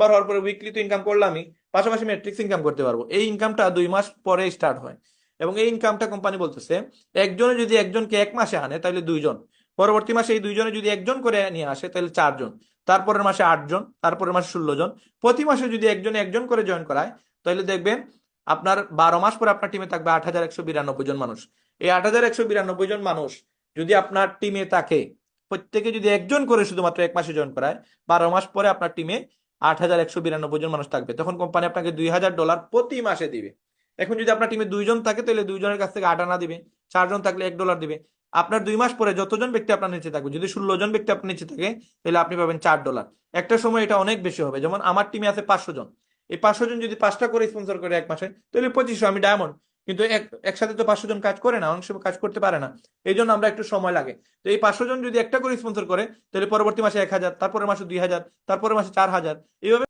Member হওয়ার পরে weekly তো ইনকাম করলামই, পাশাপাশি ম্যাট্রিক্স ইনকাম করতে পারব। এই ইনকামটা দুই মাস পরে স্টার্ট হয়। এবং এই ইনকামটা কোম্পানি বলতেছে, একজনে যদি একজনকে এক মাসে আনে, তাহলে দুইজন। পরবর্তী মাসে এই দুইজনে যদি একজন করে নিয়ে আসে, তাহলে চারজন। তারপরের মাসে আটজন, তারপরের মাসে ষোলো জন প্রতি মাসে যদি একজন একজন করে জয়েন করায়, তাহলে দেখবেন আপনার বারো মাস পরে আপনার টিমে থাকবে আট হাজার একশো বিরানব্বই জন মানুষ। এই আট হাজার একশো বিরানব্বই জন মানুষ যদি আপনার টিমে থাকে, প্রত্যেকে যদি একজন করে শুধুমাত্র এক মাসে জয়েন করায়, বারো মাস পরে আপনার টিমে আট হাজার একশো বিরানব্বই জন মানুষ থাকবে। তখন কোম্পানি আপনাকে দুই হাজার ডলার প্রতি মাসে দিবে। এখন যদি আপনার টিমে দুইজন থাকে, তাহলে দুইজনের কাছ থেকে আট আনা দিবে। চারজন থাকলে এক ডলার দিবে। আপনার দুই মাস পরে যতজন ব্যক্তি আপনার নিচে থাকবে, যদি ষোলো জন ব্যক্তি আপনার নিচে থাকে, তাহলে আপনি পাবেন চার ডলার একটা সময় এটা অনেক বেশি হবে। যেমন আমার টিমে আছে পাঁচশো জন। এই পাঁচশো জন যদি পাঁচটা করে স্পন্সর করে এক মাসে, তাহলে পঁচিশশো। আমি ডায়মন্ড কিন্তু এক, একসাথে তো পাঁচশো জন কাজ করে না, অনেক সময় কাজ করতে পারে না। এই জন্য আমরা একটু সময় লাগে। তো এই পাঁচশো জন যদি একটা করে স্পন্সর করে, তাহলে পরবর্তী মাসে এক হাজার, তারপরের মাসে দুই হাজার, তারপরের মাসে চার হাজার, এইভাবে